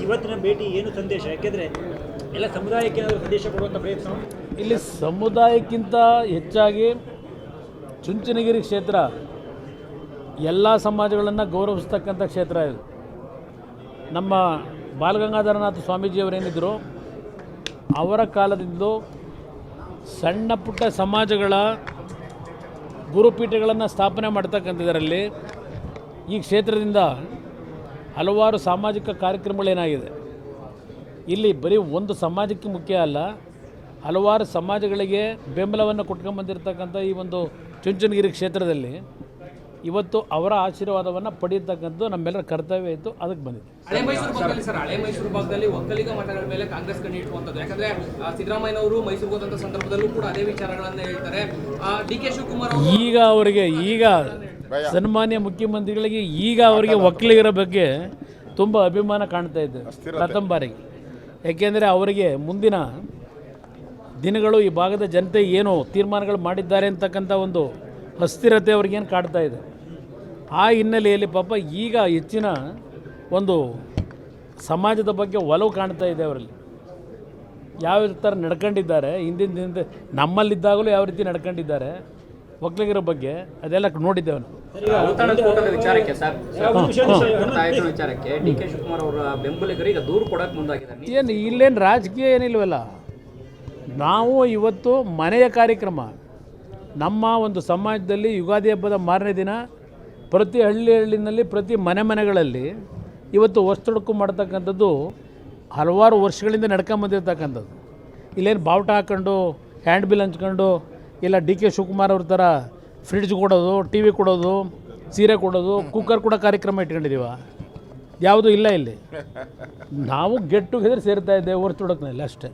ಇವತ್ತಿನ ಭೇಟಿ ಏನು ಸಂದೇಶ? ಯಾಕೆಂದ್ರೆ ಎಲ್ಲ ಸಮುದಾಯಕ್ಕೆ ಸಂದೇಶ ಕೊಡುವಂಥ ಪ್ರಯತ್ನ? ಇಲ್ಲಿ ಸಮುದಾಯಕ್ಕಿಂತ ಹೆಚ್ಚಾಗಿ ಚುಂಚನಗಿರಿ ಕ್ಷೇತ್ರ ಎಲ್ಲ ಸಮಾಜಗಳನ್ನು ಗೌರವಿಸ್ತಕ್ಕಂಥ ಕ್ಷೇತ್ರ ಇದು. ನಮ್ಮ ಬಾಲಗಂಗಾಧರನಾಥ ಸ್ವಾಮೀಜಿಯವರೇನಿದ್ದರು ಅವರ ಕಾಲದಿಂದಲೂ ಸಣ್ಣ ಪುಟ್ಟ ಸಮಾಜಗಳ ಗುರುಪೀಠಗಳನ್ನು ಸ್ಥಾಪನೆ ಮಾಡ್ತಕ್ಕಂಥದ್ರಲ್ಲಿ ಈ ಕ್ಷೇತ್ರದಿಂದ ಹಲವಾರು ಸಾಮಾಜಿಕ ಕಾರ್ಯಕ್ರಮಗಳೇನಾಗಿದೆ? ಇಲ್ಲಿ ಬರೀ ಒಂದು ಸಮಾಜಕ್ಕೆ ಮುಖ್ಯ ಅಲ್ಲ ಹಲವಾರು ಸಮಾಜಗಳಿಗೆ ಬೆಂಬಲವನ್ನು ಕೊಟ್ಕೊಂಬಂದಿರತಕ್ಕಂಥ ಈ ಒಂದು ಚುಂಚನಗಿರಿ ಕ್ಷೇತ್ರದಲ್ಲಿ ಇವತ್ತು ಅವರ ಆಶೀರ್ವಾದವನ್ನು ಪಡೆಯತಕ್ಕಂಥದ್ದು ನಮ್ಮೆಲ್ಲರ ಕರ್ತವ್ಯ ಇತ್ತು ಅದಕ್ಕೆ ಬಂದಿದೆ. ಹಳೆ ಮೈಸೂರು ಭಾಗದಲ್ಲಿ ಸರ್ ಹಳೆ ಮೈಸೂರು ಭಾಗದಲ್ಲಿ ಒಕ್ಕಲಿಗ ಮಠಗಳ ಮೇಲೆ ಕಾಂಗ್ರೆಸ್ ಕಣ್ಣು ಇಟ್ಟುವಂಥದ್ದು. ಯಾಕಂದ್ರೆ ಸಿದ್ದರಾಮಯ್ಯನವರು ಮೈಸೂರಿಗೆ ಹೋದಂಥ ಸಂದರ್ಭದಲ್ಲೂ ಕೂಡ ಅದೇ ವಿಚಾರಗಳನ್ನ ಹೇಳ್ತಾರೆ. ಡಿ ಕೆ ಶಿವಕುಮಾರ್ ಈಗ ಅವರಿಗೆ ಈಗ ಸನ್ಮಾನ್ಯ ಮುಖ್ಯಮಂತ್ರಿಗಳಿಗೆ ಈಗ ಅವರಿಗೆ ಒಕ್ಕಲಿಗರ ಬಗ್ಗೆ ತುಂಬ ಅಭಿಮಾನ ಕಾಣ್ತಾ ಇದೆ ಪ್ರಥಮ ಬಾರಿಗೆ. ಯಾಕೆಂದರೆ ಅವರಿಗೆ ಮುಂದಿನ ದಿನಗಳು ಈ ಭಾಗದ ಜನತೆ ಏನು ತೀರ್ಮಾನಗಳು ಮಾಡಿದ್ದಾರೆ ಅಂತಕ್ಕಂಥ ಒಂದು ಅಸ್ಥಿರತೆ ಅವ್ರಿಗೇನು ಕಾಡ್ತಾ ಇದೆ. ಆ ಹಿನ್ನೆಲೆಯಲ್ಲಿ ಪಾಪ ಈಗ ಹೆಚ್ಚಿನ ಒಂದು ಸಮಾಜದ ಬಗ್ಗೆ ಒಲವು ಕಾಣ್ತಾ ಇದೆ ಅವರಲ್ಲಿ. ಯಾವ ಥರ ನಡ್ಕೊಂಡಿದ್ದಾರೆ ಹಿಂದಿನ ದಿನದ ನಮ್ಮಲ್ಲಿದ್ದಾಗಲೂ ಯಾವ ರೀತಿ ನಡ್ಕೊಂಡಿದ್ದಾರೆ ಒಕ್ಕಲಿಗರ ಬಗ್ಗೆ ಅದೆಲ್ಲ ನೋಡಿದ್ದೇವೆ ನಾವು. ವಿಚಾರಕ್ಕೆ ಸರ್ ಒಂದು ವಿಚಾರಕ್ಕೆ. ಡಿ ಕೆ ಶಿವಕುಮಾರ್ ಅವರ ಬೆಂಬಲಿಗರು ಈಗ ದೂರು ಕೊಡಕ್ಕೆ ಮುಂದಾಗಿದ್ದಾರೆ. ಏನು ಇಲ್ಲೇನು ರಾಜಕೀಯ ಏನಿಲ್ವಲ್ಲ? ನಾವು ಇವತ್ತು ಮನೆಯ ಕಾರ್ಯಕ್ರಮ. ನಮ್ಮ ಒಂದು ಸಮಾಜದಲ್ಲಿ ಯುಗಾದಿ ಹಬ್ಬದ ಮಾರನೇ ದಿನ ಪ್ರತಿ ಹಳ್ಳಿ ಹಳ್ಳಿನಲ್ಲಿ ಪ್ರತಿ ಮನೆ ಮನೆಗಳಲ್ಲಿ ಇವತ್ತು ಹೊಸ್ತೊಡಕು ಮಾಡ್ತಕ್ಕಂಥದ್ದು ಹಲವಾರು ವರ್ಷಗಳಿಂದ ನಡ್ಕೊಂಬಂದಿರ್ತಕ್ಕಂಥದ್ದು ಇಲ್ಲೇನು ಬಾವುಟ ಹಾಕ್ಕೊಂಡು ಹ್ಯಾಂಡ್ ಬಿಲ್ ಹಂಚ್ಕೊಂಡು ಇಲ್ಲ ಡಿ ಕೆ ಶಿವಕುಮಾರ್ ಅವ್ರ ಥರ ಫ್ರಿಡ್ಜ್ ಕೊಡೋದು ಟಿ ವಿ ಕೊಡೋದು, ಸೀರೆ ಕೊಡೋದು ಕುಕ್ಕರ್ ಕೂಡ ಕಾರ್ಯಕ್ರಮ ಇಟ್ಕೊಂಡಿದ್ದೀವ. ಯಾವುದೂ ಇಲ್ಲ ಇಲ್ಲಿ. ನಾವು ಗೆಟ್ ಟುಗೆದರ್ ಸೇರ್ತಾ ಇದ್ದೇವೆ ಹೊರತುಡಕ್ನಲ್ಲಿ ಅಷ್ಟೇ.